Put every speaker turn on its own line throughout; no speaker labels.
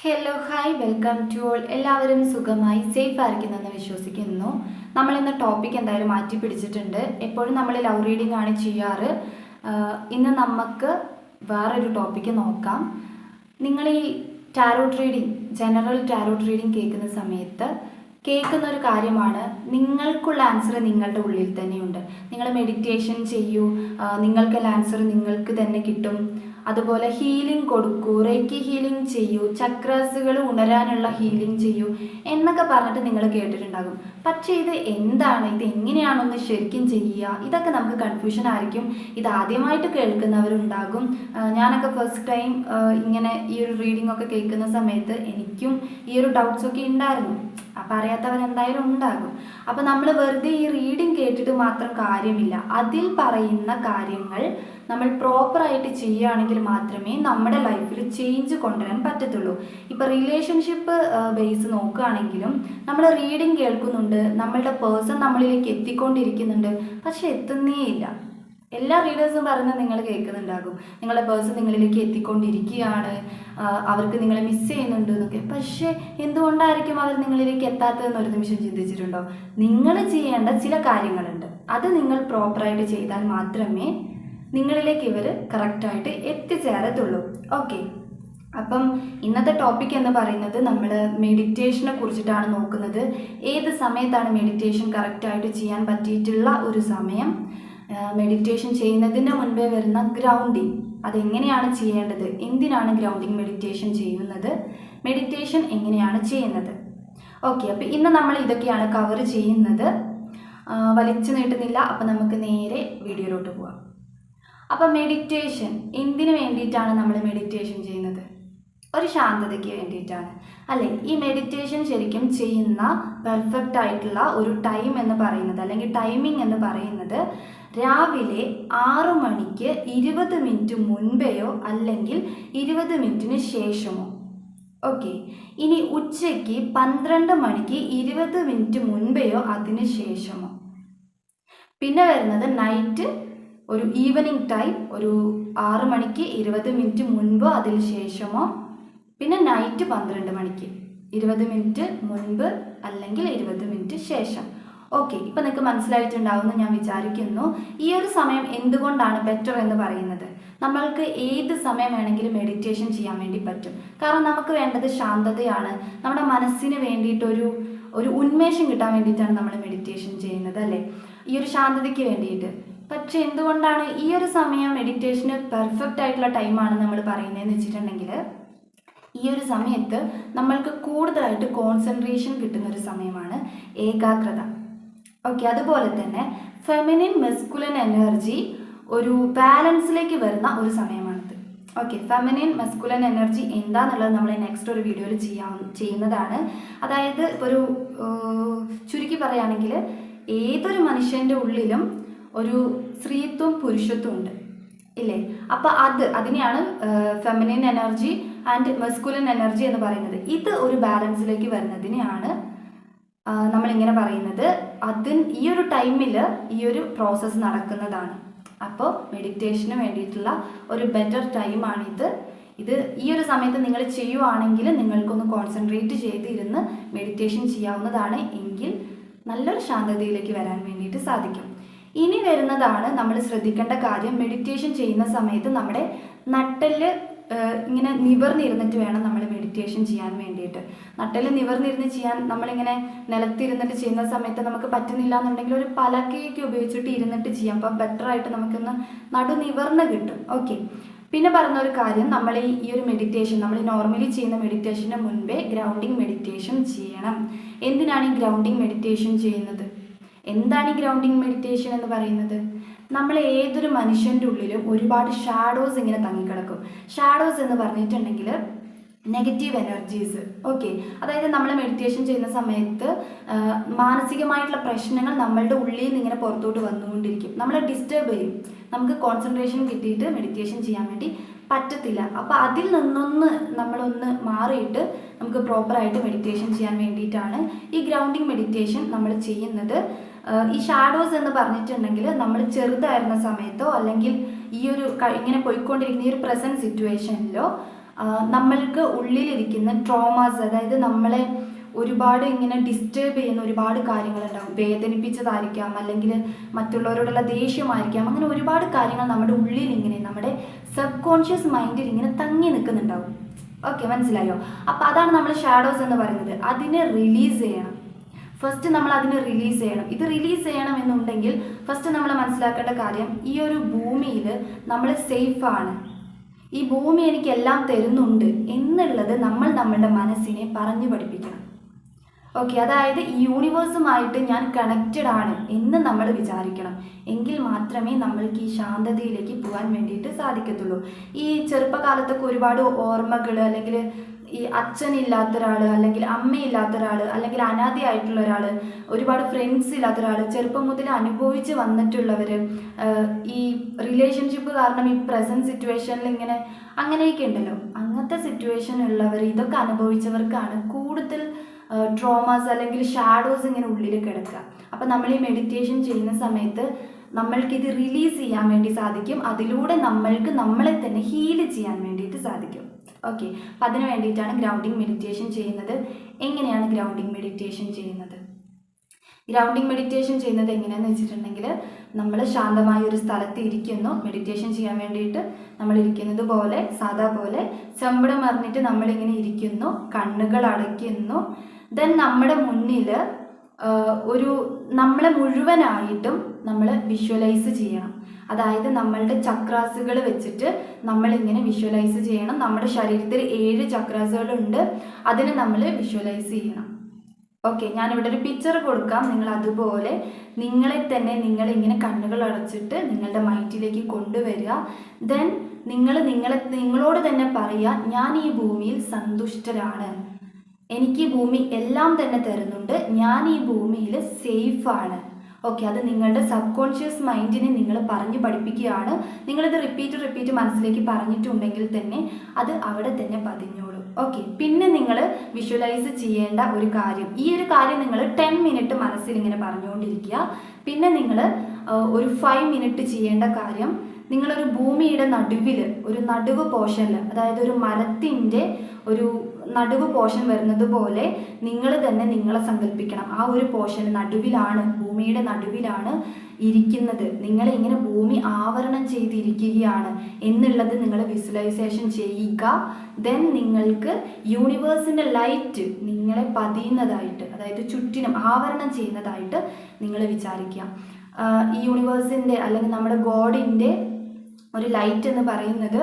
Hello hi welcome to all എല്ലാവരും സുഖമായി safe ആയിരിക്കുന്നെന്ന് വിശ്വസിക്കുന്നു. നമ്മൾ ഇന്ന് ടോപ്പിക് എന്തായാലും മാറ്റി പിടിച്ചിട്ടുണ്ട്. എപ്പോഴും നമ്മൾ ലവ് റീഡിംഗ് ആണ് ചെയ്യാറ്. ഇന്ന് നമുക്ക് വേറൊരു ടോപ്പിക്ക് നോക്കാം. നിങ്ങൾ ഈ tarot reading general tarot reading കേൾക്കുന്ന സമയത്ത് കേൾക്കുന്ന ഒരു കാര്യമാണ് നിങ്ങൾക്കുള്ള ആൻസർ നിങ്ങളുടെ ഉള്ളിൽ തന്നെയുണ്ട്. നിങ്ങൾ മെഡിറ്റേഷൻ ചെയ്യൂ നിങ്ങൾക്കുള്ള ആൻസർ നിങ്ങൾക്ക് തന്നെ കിട്ടും. അതുപോലെ ഹീലിംഗ് കൊടുക്കൂ റേക്കി ഹീലിംഗ് ചെയ്യൂ ചക്രാസുകൾ ഉണരാനുള്ള ഹീലിംഗ് ചെയ്യൂ എന്നൊക്കെ പറഞ്ഞിട്ട് നിങ്ങൾ കേട്ടിട്ടുണ്ടാകും. പക്ഷേ ഇത് എന്താണ്? ഇത് എങ്ങനെയാണൊന്ന് ശരിക്കും ചെയ്യുക? ഇതൊക്കെ നമുക്ക് കൺഫ്യൂഷൻ ആയിരിക്കും. ഇത് ആദ്യമായിട്ട് കേൾക്കുന്നവരുണ്ടാകും. ഞാനൊക്കെ ഫസ്റ്റ് ടൈം ഇങ്ങനെ ഈ ഒരു റീഡിംഗ് ഒക്കെ കേൾക്കുന്ന സമയത്ത് എനിക്കും ഈ ഒരു ഡൗട്ട്സ് ഒക്കെ ഉണ്ടായിരുന്നു. അപ്പം അറിയാത്തവർ എന്തായാലും ഉണ്ടാകും. അപ്പം നമ്മൾ വെറുതെ ഈ റീഡിംഗ് കേട്ടിട്ട് മാത്രം കാര്യമില്ല. അതിൽ പറയുന്ന കാര്യങ്ങൾ നമ്മൾ പ്രോപ്പറായിട്ട് ചെയ്യുകയാണെങ്കിൽ മാത്രമേ നമ്മുടെ ലൈഫിൽ ചേഞ്ച് കൊണ്ടുവരാൻ പറ്റത്തുള്ളൂ. ഇപ്പം റിലേഷൻഷിപ്പ് ബേസ് നോക്കുകയാണെങ്കിലും നമ്മൾ റീഡിംഗ് കേൾക്കുന്നുണ്ട് നമ്മളുടെ പേഴ്സൺ നമ്മളിലേക്ക് എത്തിക്കൊണ്ടിരിക്കുന്നുണ്ട്. പക്ഷെ എത്തുന്നേ ഇല്ല എല്ലാ റീഡേഴ്സും പറഞ്ഞ് നിങ്ങൾ കേൾക്കുന്നുണ്ടാകും. നിങ്ങളുടെ പേഴ്സൺ നിങ്ങളിലേക്ക് എത്തിക്കൊണ്ടിരിക്കുകയാണ്. അവർക്ക് നിങ്ങളെ മിസ് ചെയ്യുന്നുണ്ട് എന്നൊക്കെ. പക്ഷേ എന്തുകൊണ്ടായിരിക്കും അവർ നിങ്ങളിലേക്ക് എത്താത്തതെന്ന് ഒരു നിമിഷം ചിന്തിച്ചിട്ടുണ്ടോ? നിങ്ങൾ ചെയ്യേണ്ട ചില കാര്യങ്ങളുണ്ട്. അത് നിങ്ങൾ പ്രോപ്പറായിട്ട് ചെയ്താൽ മാത്രമേ നിങ്ങളിലേക്ക് ഇവർ കറക്റ്റായിട്ട് എത്തിച്ചേരത്തുള്ളൂ. ഓക്കെ. അപ്പം ഇന്നത്തെ ടോപ്പിക് എന്ന് പറയുന്നത് നമ്മൾ മെഡിറ്റേഷനെ കുറിച്ചിട്ടാണ് നോക്കുന്നത്. ഏത് സമയത്താണ് മെഡിറ്റേഷൻ കറക്റ്റായിട്ട് ചെയ്യാൻ പറ്റിയിട്ടുള്ള ഒരു സമയം? മെഡിറ്റേഷൻ ചെയ്യുന്നതിന് മുൻപേ വരുന്ന ഗ്രൗണ്ടിങ് അതെങ്ങനെയാണ് ചെയ്യേണ്ടത്? എന്തിനാണ് ഗ്രൗണ്ടിങ് മെഡിറ്റേഷൻ ചെയ്യുന്നത്? മെഡിറ്റേഷൻ എങ്ങനെയാണ് ചെയ്യുന്നത്? ഓക്കെ അപ്പോൾ ഇന്ന് നമ്മൾ ഇതൊക്കെയാണ് കവർ ചെയ്യുന്നത്. വലിച്ചു നീട്ടുന്നില്ല അപ്പോൾ നമുക്ക് നേരെ വീഡിയോയിലോട്ട് പോവാം. അപ്പോൾ മെഡിറ്റേഷൻ എന്തിനു വേണ്ടിയിട്ടാണ് നമ്മൾ മെഡിറ്റേഷൻ ചെയ്യുന്നത്? ഒരു ശാന്തതയ്ക്ക് വേണ്ടിയിട്ടാണ്. അല്ലേ ഈ മെഡിറ്റേഷൻ ശരിക്കും ചെയ്യുന്ന പെർഫെക്റ്റ് ആയിട്ടുള്ള ഒരു ടൈം എന്ന് പറയുന്നത് അല്ലെങ്കിൽ ടൈമിംഗ് എന്ന് പറയുന്നത് രാവിലെ ആറു മണിക്ക് ഇരുപത് മിനിറ്റ് മുൻപെയോ അല്ലെങ്കിൽ ഇരുപത് മിനിറ്റിന് ശേഷമോ. ഓക്കെ ഇനി ഉച്ചയ്ക്ക് പന്ത്രണ്ട് മണിക്ക് ഇരുപത് മിനിറ്റ് മുൻപെയോ അതിന് ശേഷമോ. പിന്നെ വരുന്നത് നൈറ്റ് ഒരു ഈവനിങ് ടൈം ഒരു ആറ് മണിക്ക് ഇരുപത് മിനിറ്റ് മുൻപോ അതിന് ശേഷമോ. പിന്നെ നൈറ്റ് പന്ത്രണ്ട് മണിക്ക്. ഇരുപത് മിനിറ്റ് മുൻപ് അല്ലെങ്കിൽ ഇരുപത് മിനിറ്റ് ശേഷം. ഓക്കെ ഇപ്പം നിങ്ങൾക്ക് മനസ്സിലായിട്ടുണ്ടാവുമെന്ന് ഞാൻ വിചാരിക്കുന്നു. ഈ ഒരു സമയം എന്തുകൊണ്ടാണ് ബെറ്റർ എന്ന് പറയുന്നത്? നമ്മൾക്ക് ഏത് സമയം വേണമെങ്കിലും മെഡിറ്റേഷൻ ചെയ്യാൻ വേണ്ടി പറ്റും. കാരണം നമുക്ക് വേണ്ടത് ശാന്തതയാണ്. നമ്മുടെ മനസ്സിന് വേണ്ടിയിട്ടൊരു ഒരു ഉന്മേഷം കിട്ടാൻ വേണ്ടിയിട്ടാണ് നമ്മൾ മെഡിറ്റേഷൻ ചെയ്യുന്നത് അല്ലേ? ഈ ഒരു ശാന്തതയ്ക്ക് വേണ്ടിയിട്ട്. പക്ഷെ എന്തുകൊണ്ടാണ് ഈ ഒരു സമയം മെഡിറ്റേഷന് പെർഫെക്റ്റ് ആയിട്ടുള്ള ടൈമാണ് നമ്മൾ പറയുന്നതെന്ന് വെച്ചിട്ടുണ്ടെങ്കിൽ ഈ ഒരു സമയത്ത് നമ്മൾക്ക് കൂടുതലായിട്ട് കോൺസെൻട്രേഷൻ കിട്ടുന്ന ഒരു സമയമാണ് ഏകാഗ്രത. ഓക്കെ അതുപോലെ തന്നെ ഫെമിനിൻ മെസ്കുലൻ എനർജി ഒരു ബാലൻസിലേക്ക് വരുന്ന ഒരു സമയമാണിത്. ഓക്കെ ഫെമിനിൻ മെസ്കുലൻ എനർജി എന്താന്നുള്ളത് നമ്മൾ നെക്സ്റ്റ് ഒരു വീഡിയോയിൽ ചെയ്യാൻ ചെയ്യുന്നതാണ്. അതായത് ഒരു ചുരുക്കി പറയുകയാണെങ്കിൽ ഏതൊരു മനുഷ്യന്റെ ഉള്ളിലും ഒരു സ്ത്രീത്വം പുരുഷത്വം ഉണ്ട്. ഇല്ലേ? അപ്പോൾ അത് അതിനെയാണ് feminine energy and masculine energy എന്ന് പറയുന്നത്. ഇത് ഒരു ബാലൻസിലേക്ക് വരുന്നതിനെയാണ് നമ്മളിങ്ങനെ പറയുന്നത്. അതിന് ഈ ഒരു ടൈമിൽ ഈ ഒരു പ്രോസസ്സ് നടക്കുന്നതാണ്. അപ്പോൾ മെഡിറ്റേഷന് വേണ്ടിയിട്ടുള്ള ഒരു ബെറ്റർ ടൈമാണിത് ഇത് ഈ ഒരു സമയത്ത് നിങ്ങൾ ചെയ്യുവാണെങ്കിൽ നിങ്ങൾക്കൊന്ന് കോൺസെൻട്രേറ്റ് ചെയ്ത് ഇരുന്ന് മെഡിറ്റേഷൻ ചെയ്യാവുന്നതാണ് എങ്കിൽ നല്ലൊരു ശാന്തതയിലേക്ക് വരാൻ വേണ്ടിയിട്ട് സാധിക്കും. ഇനി വരുന്നതാണ് നമ്മൾ ശ്രദ്ധിക്കേണ്ട കാര്യം. മെഡിറ്റേഷൻ ചെയ്യുന്ന സമയത്ത് നമ്മുടെ നട്ടൽ ഇങ്ങനെ നിവർന്നിരുന്നിട്ട് വേണം നമ്മൾ മെഡിറ്റേഷൻ ചെയ്യാൻ വേണ്ടിയിട്ട്. നട്ടൽ നിവർന്നിരുന്ന് ചെയ്യാൻ നമ്മളിങ്ങനെ നിലത്തിരുന്നിട്ട് ചെയ്യുന്ന സമയത്ത് നമുക്ക് പറ്റുന്നില്ല എന്നുണ്ടെങ്കിൽ ഒരു പലകയൊക്കെ ഉപയോഗിച്ചിട്ട് ഇരുന്നിട്ട് ചെയ്യാം. അപ്പം ബെറ്റർ ആയിട്ട് നമുക്കൊന്ന് നടു നിവർന്ന് കിട്ടും. ഓക്കെ പിന്നെ പറഞ്ഞ ഒരു കാര്യം നമ്മൾ ഈ ഒരു മെഡിറ്റേഷൻ നമ്മൾ നോർമലി ചെയ്യുന്ന മെഡിറ്റേഷന് മുൻപേ ഗ്രൗണ്ടിങ് മെഡിറ്റേഷൻ ചെയ്യണം. എന്തിനാണ് ഈ ഗ്രൗണ്ടിങ് മെഡിറ്റേഷൻ ചെയ്യുന്നത്? എന്താണ് ഈ ഗ്രൗണ്ടിങ് മെഡിറ്റേഷൻ എന്ന് പറയുന്നത്? നമ്മൾ ഏതൊരു മനുഷ്യന്റെ ഉള്ളിലും ഒരുപാട് ഷാഡോസ് ഇങ്ങനെ തങ്ങിക്കിടക്കും. ഷാഡോസ് എന്ന് പറഞ്ഞിട്ടുണ്ടെങ്കിൽ നെഗറ്റീവ് എനർജീസ് ഓക്കെ അതായത് നമ്മൾ മെഡിറ്റേഷൻ ചെയ്യുന്ന സമയത്ത് മാനസികമായിട്ടുള്ള പ്രശ്നങ്ങൾ നമ്മളുടെ ഉള്ളിൽ നിന്ന് ഇങ്ങനെ പുറത്തോട്ട് വന്നുകൊണ്ടിരിക്കും. നമ്മളെ ഡിസ്റ്റർബ് ചെയ്യും. നമുക്ക് കോൺസെൻട്രേഷൻ കിട്ടിയിട്ട് മെഡിറ്റേഷൻ ചെയ്യാൻ വേണ്ടി പറ്റത്തില്ല. അപ്പോൾ അതിൽ നിന്നൊന്ന് നമ്മളൊന്ന് മാറിയിട്ട് നമുക്ക് പ്രോപ്പറായിട്ട് മെഡിറ്റേഷൻ ചെയ്യാൻ വേണ്ടിയിട്ടാണ് ഈ ഗ്രൗണ്ടിങ് മെഡിറ്റേഷൻ നമ്മൾ ചെയ്യുന്നത്. ഈ ഷാഡോസ് എന്ന് പറഞ്ഞിട്ടുണ്ടെങ്കിൽ നമ്മൾ ചെറുതായിരുന്ന സമയത്തോ അല്ലെങ്കിൽ ഈ ഒരു ഇങ്ങനെ പോയിക്കൊണ്ടിരിക്കുന്ന ഈ ഒരു പ്രസന്റ് സിറ്റുവേഷനിലോ നമ്മൾക്ക് ഉള്ളിലിരിക്കുന്ന ട്രോമാസ് അതായത് നമ്മളെ ഒരുപാട് ഇങ്ങനെ ഡിസ്റ്റേബ് ചെയ്യുന്ന ഒരുപാട് കാര്യങ്ങളുണ്ടാവും. വേദനിപ്പിച്ചതായിരിക്കാം അല്ലെങ്കിൽ മറ്റുള്ളവരോടുള്ള ദേഷ്യമായിരിക്കാം അങ്ങനെ ഒരുപാട് കാര്യങ്ങൾ നമ്മുടെ ഉള്ളിൽ ഇങ്ങനെ നമ്മുടെ സബ് കോൺഷ്യസ് മൈൻഡിൽ ഇങ്ങനെ തങ്ങി നിൽക്കുന്നുണ്ടാവും. ഓക്കെ മനസ്സിലായോ? അപ്പോൾ അതാണ് നമ്മൾ ഷാഡോസ് എന്ന് പറയുന്നത്. അതിനെ റിലീസ് ചെയ്യണം. ഫസ്റ്റ് നമ്മൾ അതിനെ റിലീസ് ചെയ്യണം. ഇത് റിലീസ് ചെയ്യണം എന്നുണ്ടെങ്കിൽ ഫസ്റ്റ് നമ്മൾ മനസ്സിലാക്കേണ്ട കാര്യം ഈ ഒരു ഭൂമിയിൽ നമ്മൾ സേഫാണ് ഈ ഭൂമി എനിക്ക് എല്ലാം തരുന്നുണ്ട് എന്നുള്ളത് നമ്മൾ നമ്മളുടെ മനസ്സിനെ പറഞ്ഞു പഠിപ്പിക്കണം. ഓക്കെ അതായത് ഈ യൂണിവേഴ്സുമായിട്ട് ഞാൻ കണക്റ്റഡ് ആണ് എന്ന് നമ്മൾ വിചാരിക്കണം. എങ്കിൽ മാത്രമേ നമ്മൾക്ക് ഈ ശാന്തതയിലേക്ക് പോകാൻ വേണ്ടിയിട്ട് സാധിക്കത്തുള്ളൂ. ഈ ചെറുപ്പകാലത്തൊക്കെ ഒരുപാട് ഓർമ്മകൾ അല്ലെങ്കിൽ ഈ അച്ഛനില്ലാത്ത ഒരാൾ അല്ലെങ്കിൽ അമ്മയില്ലാത്ത ഒരാൾ അല്ലെങ്കിൽ അനാഥയായിട്ടുള്ള ഒരാൾ ഒരുപാട് ഫ്രണ്ട്സ് ഇല്ലാത്ത ഒരാൾ ചെറുപ്പം മുതൽ അനുഭവിച്ച് വന്നിട്ടുള്ളവർ ഈ റിലേഷൻഷിപ്പ് കാരണം ഈ പ്രസന്റ് സിറ്റുവേഷനിൽ ഇങ്ങനെ അങ്ങനെയൊക്കെ ഉണ്ടല്ലോ. അങ്ങനത്തെ സിറ്റുവേഷൻ ഉള്ളവർ ഇതൊക്കെ അനുഭവിച്ചവർക്കാണ് കൂടുതൽ ട്രോമാസ് അല്ലെങ്കിൽ ഷാഡോസ് ഇങ്ങനെ ഉള്ളിൽ കിടക്കുക. അപ്പം നമ്മൾ ഈ മെഡിറ്റേഷൻ ചെയ്യുന്ന സമയത്ത് നമ്മൾക്കിത് റിലീസ് ചെയ്യാൻ വേണ്ടി സാധിക്കും. അതിലൂടെ നമ്മൾക്ക് നമ്മളെ തന്നെ ഹീൽ ചെയ്യാൻ വേണ്ടിയിട്ട് സാധിക്കും. ഓക്കെ അപ്പം അതിന് വേണ്ടിയിട്ടാണ് ഗ്രൗണ്ടിങ് മെഡിറ്റേഷൻ ചെയ്യുന്നത്. എങ്ങനെയാണ് ഗ്രൗണ്ടിങ് മെഡിറ്റേഷൻ ചെയ്യുന്നത്? ഗ്രൗണ്ടിങ് മെഡിറ്റേഷൻ ചെയ്യുന്നത് എങ്ങനെയാണെന്ന് വെച്ചിട്ടുണ്ടെങ്കിൽ നമ്മൾ ശാന്തമായ ഒരു സ്ഥലത്ത് ഇരിക്കുന്നു. മെഡിറ്റേഷൻ ചെയ്യാൻ വേണ്ടിയിട്ട് നമ്മൾ ഇരിക്കുന്നത് പോലെ സാധാ പോലെ. ചെമ്പടം അറിഞ്ഞിട്ട് നമ്മളിങ്ങനെ ഇരിക്കുന്നു. കണ്ണുകൾ അടയ്ക്കുന്നു. ദെൻ നമ്മുടെ മുന്നിൽ ഒരു നമ്മളെ മുഴുവനായിട്ടും നമ്മൾ വിഷ്വലൈസ് ചെയ്യണം. അതായത് നമ്മളുടെ ചക്രാസുകൾ വെച്ചിട്ട് നമ്മളിങ്ങനെ വിഷ്വലൈസ് ചെയ്യണം. നമ്മുടെ ശരീരത്തിൽ ഏഴ് ചക്രാസുകളുണ്ട്. അതിനെ നമ്മൾ വിഷ്വലൈസ് ചെയ്യണം. ഓക്കെ ഞാനിവിടെ ഒരു പിക്ചർ കൊടുക്കാം. നിങ്ങൾ അതുപോലെ നിങ്ങളെ തന്നെ നിങ്ങൾ ഇങ്ങനെ കണ്ണുകൾ അടച്ചിട്ട് നിങ്ങളുടെ മൈൻഡിലേക്ക് കൊണ്ടുവരിക. ദെൻ നിങ്ങൾ നിങ്ങളെ നിങ്ങളോട് തന്നെ പറയുക ഞാൻ ഈ ഭൂമിയിൽ സന്തുഷ്ടരാണ്. എനിക്ക് ഭൂമി എല്ലാം തന്നെ തരുന്നുണ്ട്. ഞാൻ ഈ ഭൂമിയിൽ സേഫാണ് ഓക്കെ അത് നിങ്ങളുടെ സബ് കോൺഷ്യസ് മൈൻഡിനെ നിങ്ങൾ പറഞ്ഞ് പഠിപ്പിക്കുകയാണ്. നിങ്ങളിത് റിപ്പീറ്റ് റിപ്പീറ്റ് മനസ്സിലേക്ക് പറഞ്ഞിട്ടുണ്ടെങ്കിൽ തന്നെ അത് അവിടെ തന്നെ പതിഞ്ഞോളും. ഓക്കെ പിന്നെ നിങ്ങൾ വിഷ്വലൈസ് ചെയ്യേണ്ട ഒരു കാര്യം. ഈ ഒരു കാര്യം നിങ്ങൾ ടെൻ മിനിറ്റ് മനസ്സിൽ ഇങ്ങനെ പറഞ്ഞുകൊണ്ടിരിക്കുക. പിന്നെ നിങ്ങൾ ഒരു ഫൈവ് മിനിറ്റ് ചെയ്യേണ്ട കാര്യം നിങ്ങളൊരു ഭൂമിയുടെ നടുവിൽ ഒരു നടുവ് പോർഷനിൽ അതായത് ഒരു മരത്തിന്റെ ഒരു നടുവ് പോഷൻ വരുന്നത് പോലെ നിങ്ങൾ തന്നെ നിങ്ങളെ സങ്കല്പിക്കണം ആ ഒരു പോഷൻ നടുവിലാണ് ഭൂമിയുടെ നടുവിലാണ് ഇരിക്കുന്നത്. നിങ്ങളെ ഇങ്ങനെ ഭൂമി ആവരണം ചെയ്തിരിക്കുകയാണ് എന്നുള്ളത് നിങ്ങൾ വിസ്വലൈസേഷൻ ചെയ്യുക. ദെൻ നിങ്ങൾക്ക് യൂണിവേഴ്സിന്റെ ലൈറ്റ് നിങ്ങളെ പതിയുന്നതായിട്ട് അതായത് ചുറ്റിനും ആവരണം ചെയ്യുന്നതായിട്ട് നിങ്ങൾ വിചാരിക്കുക. ഈ യൂണിവേഴ്സിന്റെ അല്ലെങ്കിൽ നമ്മുടെ ഗോഡിന്റെ ഒരു ലൈറ്റ് എന്ന് പറയുന്നത്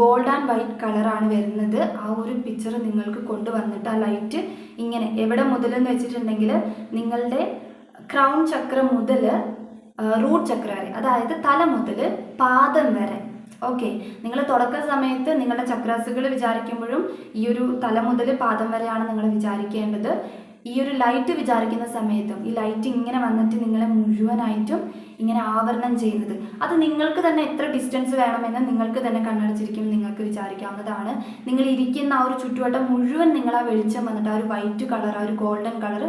ഗോൾഡ് ആൻഡ് വൈറ്റ് കളറാണ് വരുന്നത്. ആ ഒരു പിക്ചർ നിങ്ങൾക്ക് കൊണ്ടുവന്നിട്ട് ആ ലൈറ്റ് ഇങ്ങനെ എവിടെ മുതലെന്ന് വെച്ചിട്ടുണ്ടെങ്കിൽ നിങ്ങളുടെ ക്രൗൺ ചക്ര മുതൽ റൂട്ട് ചക്ര വരെ അതായത് തല മുതൽ പാദം വരെ. ഓക്കെ നിങ്ങൾ തുടക്ക സമയത്ത് നിങ്ങളുടെ ചക്രാസുകൾ വിചാരിക്കുമ്പോഴും ഈ ഒരു തല മുതൽ പാദം വരെയാണ് നിങ്ങൾ വിചാരിക്കേണ്ടത്. ഈ ഒരു ലൈറ്റ് വിചാരിക്കുന്ന സമയത്തും ഈ ലൈറ്റ് ഇങ്ങനെ വന്നിട്ട് നിങ്ങളെ മുഴുവനായിട്ടും ഇങ്ങനെ ആവരണം ചെയ്യുന്നത്. അത് നിങ്ങൾക്ക് തന്നെ എത്ര ഡിസ്റ്റൻസ് വേണമെന്ന് നിങ്ങൾക്ക് തന്നെ കണ്ണടച്ചിരിക്കും നിങ്ങൾക്ക് വിചാരിക്കാവുന്നതാണ്. നിങ്ങൾ ഇരിക്കുന്ന ആ ഒരു ചുറ്റുവട്ടം മുഴുവൻ നിങ്ങൾ ആ വെളിച്ചം വന്നിട്ട് ആ ഒരു വൈറ്റ് കളർ ആ ഒരു ഗോൾഡൻ കളർ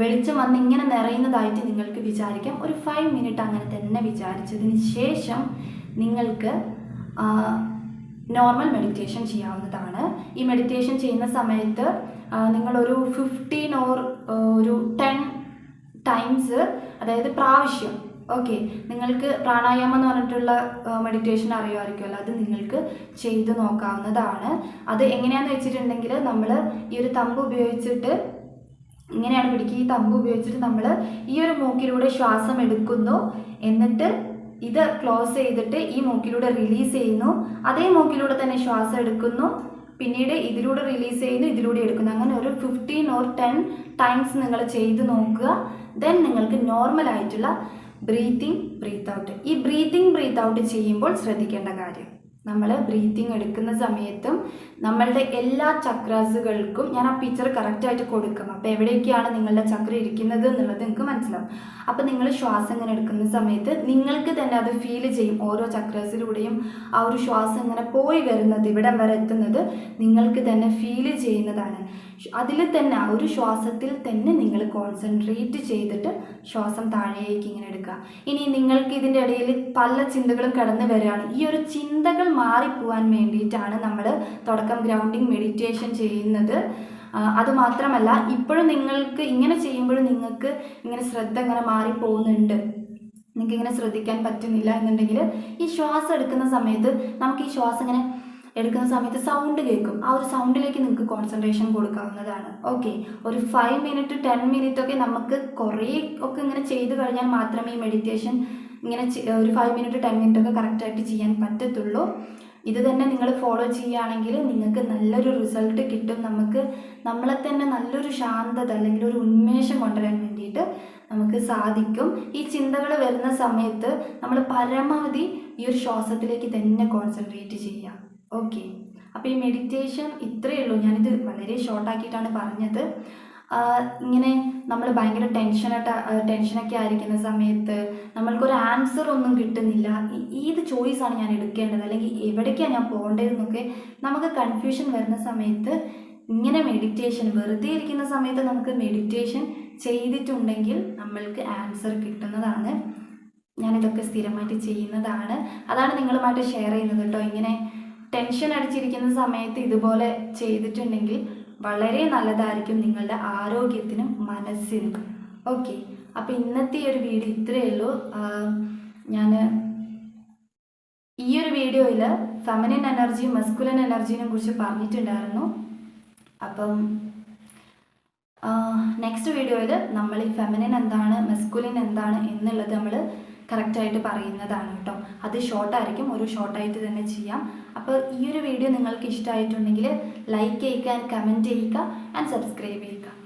വെളിച്ചം വന്ന് ഇങ്ങനെ നിറയുന്നതായിട്ട് നിങ്ങൾക്ക് വിചാരിക്കാം. ഒരു ഫൈവ് മിനിറ്റ് അങ്ങനെ തന്നെ വിചാരിച്ചതിന് ശേഷം നിങ്ങൾക്ക് നോർമൽ മെഡിറ്റേഷൻ ചെയ്യാവുന്നതാണ്. ഈ മെഡിറ്റേഷൻ ചെയ്യുന്ന സമയത്ത് നിങ്ങളൊരു ഫിഫ്റ്റീൻ ഓർ ഒരു ടെൻ ടൈംസ് അതായത് പ്രാവശ്യം ഓക്കെ നിങ്ങൾക്ക് പ്രാണായാമം എന്ന് പറഞ്ഞിട്ടുള്ള മെഡിറ്റേഷൻ അറിയുമായിരിക്കുമല്ലോ. അത് നിങ്ങൾക്ക് ചെയ്ത് നോക്കാവുന്നതാണ്. അത് എങ്ങനെയാണെന്ന് വെച്ചിട്ടുണ്ടെങ്കിൽ നമ്മൾ ഈ ഒരു തമ്പ് ഉപയോഗിച്ചിട്ട് ഇങ്ങനെയാണ് പിടിക്കുക ഈ തമ്പ് ഉപയോഗിച്ചിട്ട് നമ്മൾ ഈ ഒരു മൂക്കിലൂടെ ശ്വാസം എടുക്കുന്നു. എന്നിട്ട് ഇത് ക്ലോസ് ചെയ്തിട്ട് ഈ മൂക്കിലൂടെ റിലീസ് ചെയ്യുന്നു. അതേ മൂക്കിലൂടെ തന്നെ ശ്വാസം എടുക്കുന്നു. പിന്നീട് ഇതിലൂടെ റിലീസ് ചെയ്യുന്നു ഇതിലൂടെ എടുക്കുന്നു. അങ്ങനെ ഒരു ഫിഫ്റ്റീൻ ഓർ ടെൻ ടൈംസ് നിങ്ങൾ ചെയ്ത് നോക്കുക. ദെൻ നിങ്ങൾക്ക് നോർമൽ ആയിട്ടുള്ള ബ്രീത്തിങ് ബ്രീത്ത് ഔട്ട് ഈ ബ്രീത്തിങ് ബ്രീത്ത് ഔട്ട് ചെയ്യുമ്പോൾ ശ്രദ്ധിക്കേണ്ട കാര്യം. നമ്മൾ ബ്രീത്തിങ് എടുക്കുന്ന സമയത്തും നമ്മളുടെ എല്ലാ ചക്രാസുകൾക്കും ഞാൻ ആ പിക്ചർ കറക്റ്റായിട്ട് കൊടുക്കും. അപ്പോൾ എവിടെയൊക്കെയാണ് നിങ്ങളുടെ ചക്ര ഇരിക്കുന്നത് എന്നുള്ളത് നിങ്ങൾക്ക് മനസ്സിലാവും. അപ്പോൾ നിങ്ങൾ ശ്വാസം ഇങ്ങനെ എടുക്കുന്ന സമയത്ത് നിങ്ങൾക്ക് തന്നെ അത് ഫീൽ ചെയ്യും. ഓരോ ചക്രാസിലൂടെയും ആ ഒരു ശ്വാസം ഇങ്ങനെ പോയി വരുന്നത് ഇവിടം വരെ എത്തുന്നത് നിങ്ങൾക്ക് തന്നെ ഫീൽ ചെയ്യുന്നതാണ്. അതിൽ തന്നെ ആ ഒരു ശ്വാസത്തിൽ തന്നെ നിങ്ങൾ കോൺസെൻട്രേറ്റ് ചെയ്തിട്ട് ശ്വാസം താഴേക്ക് ഇങ്ങനെ എടുക്കുക. ഇനി നിങ്ങൾക്ക് ഇതിന്റെ ഇടയിൽ പല ചിന്തകളും കടന്നു വരികയാണ്. ഈ ഒരു ചിന്തകൾ മാറിപ്പോവാൻ വേണ്ടിയിട്ടാണ് നമ്മൾ തുടക്ക അടക്കം ഗ്രൗണ്ടിങ് മെഡിറ്റേഷൻ ചെയ്യുന്നത്. അതുമാത്രമല്ല ഇപ്പോഴും നിങ്ങൾക്ക് ഇങ്ങനെ ചെയ്യുമ്പോഴും നിങ്ങൾക്ക് ഇങ്ങനെ ശ്രദ്ധ ഇങ്ങനെ മാറി പോകുന്നുണ്ട്. നിങ്ങൾക്ക് ഇങ്ങനെ ശ്രദ്ധിക്കാൻ പറ്റുന്നില്ല എന്നുണ്ടെങ്കിൽ ഈ ശ്വാസം എടുക്കുന്ന സമയത്ത് നമുക്ക് ഈ ശ്വാസം ഇങ്ങനെ എടുക്കുന്ന സമയത്ത് സൗണ്ട് കേൾക്കും. ആ ഒരു സൗണ്ടിലേക്ക് നിങ്ങൾക്ക് കോൺസെൻട്രേഷൻ കൊടുക്കാവുന്നതാണ്. ഓക്കെ ഒരു ഫൈവ് മിനിറ്റ് ടെൻ മിനിറ്റ് ഒക്കെ നമുക്ക് കുറേ ഒക്കെ ഇങ്ങനെ ചെയ്തു കഴിഞ്ഞാൽ മാത്രമേ ഈ മെഡിറ്റേഷൻ ഇങ്ങനെ ഒരു ഫൈവ് മിനിറ്റ് ടെൻ മിനിറ്റ് ഒക്കെ കറക്റ്റായിട്ട് ചെയ്യാൻ പറ്റത്തുള്ളൂ. ഇത് തന്നെ നിങ്ങൾ ഫോളോ ചെയ്യുകയാണെങ്കിൽ നിങ്ങൾക്ക് നല്ലൊരു റിസൾട്ട് കിട്ടും. നമുക്ക് നമ്മളെ തന്നെ നല്ലൊരു ശാന്തത അല്ലെങ്കിൽ ഒരു ഉന്മേഷം കൊണ്ടുവരാൻ വേണ്ടിയിട്ട് നമുക്ക് സാധിക്കും. ഈ ചിന്തകൾ വരുന്ന സമയത്ത് നമ്മൾ പരമാവധി ഈ ഒരു ശ്വാസത്തിലേക്ക് തന്നെ കോൺസെൻട്രേറ്റ് ചെയ്യാം ഓക്കെ അപ്പോൾ ഈ മെഡിറ്റേഷൻ ഇത്രയേ ഉള്ളൂ. ഞാനിത് വളരെ ഷോർട്ടാക്കിയിട്ടാണ് പറഞ്ഞത്. ഇങ്ങനെ നമ്മൾ ഭയങ്കര ടെൻഷനായിട്ട് ടെൻഷനൊക്കെ ആയിരിക്കുന്ന സമയത്ത് നമ്മൾക്കൊരു ആൻസർ ഒന്നും കിട്ടുന്നില്ല. ഏത് ചോയ്സാണ് ഞാൻ എടുക്കേണ്ടത്. അല്ലെങ്കിൽ എവിടേക്കാണ് ഞാൻ പോകേണ്ടതെന്നൊക്കെ നമുക്ക് കൺഫ്യൂഷൻ വരുന്ന സമയത്ത് ഇങ്ങനെ മെഡിറ്റേഷൻ വെറുതെ ഇരിക്കുന്ന സമയത്ത് നമുക്ക് മെഡിറ്റേഷൻ ചെയ്തിട്ടുണ്ടെങ്കിൽ നമ്മൾക്ക് ആൻസർ കിട്ടുന്നതാണ്. ഞാനിതൊക്കെ സ്ഥിരമായിട്ട് ചെയ്യുന്നതാണ്. അതാണ് നിങ്ങളുമായിട്ട് ഷെയർ ചെയ്യുന്നത് കേട്ടോ ഇങ്ങനെ ടെൻഷൻ അടിച്ചിരിക്കുന്ന സമയത്ത് ഇതുപോലെ ചെയ്തിട്ടുണ്ടെങ്കിൽ വളരെ നല്ലതായിരിക്കും നിങ്ങളുടെ ആരോഗ്യത്തിനും മനസ്സിനും. ഓക്കെ അപ്പോൾ ഇന്നത്തെ ഈ ഒരു വീഡിയോ ഇത്രയേ ഉള്ളൂ. ഞാൻ ഈ ഒരു വീഡിയോയിൽ ഫെമിനിൻ എനർജിയും മസ്കുലൻ എനർജീനെ കുറിച്ച് പറഞ്ഞിട്ടുണ്ടായിരുന്നു. അപ്പം നെക്സ്റ്റ് വീഡിയോയിൽ നമ്മൾ ഈ ഫെമിനിൻ എന്താണ് മസ്കുലിൻ എന്താണ് എന്നുള്ളത് നമ്മൾ കറക്റ്റായിട്ട് പറയുന്നതാണ് കേട്ടോ. അത് ഷോർട്ടായിരിക്കും ഒരു ഷോർട്ടായിട്ട് തന്നെ ചെയ്യാം. അപ്പോൾ ഈ ഒരു വീഡിയോ നിങ്ങൾക്ക് ഇഷ്ടമായിട്ടുണ്ടെങ്കിൽ ലൈക്ക് ചെയ്യുക കമന്റ് ചെയ്യുക ആൻഡ് സബ്സ്ക്രൈബ് ചെയ്യുക.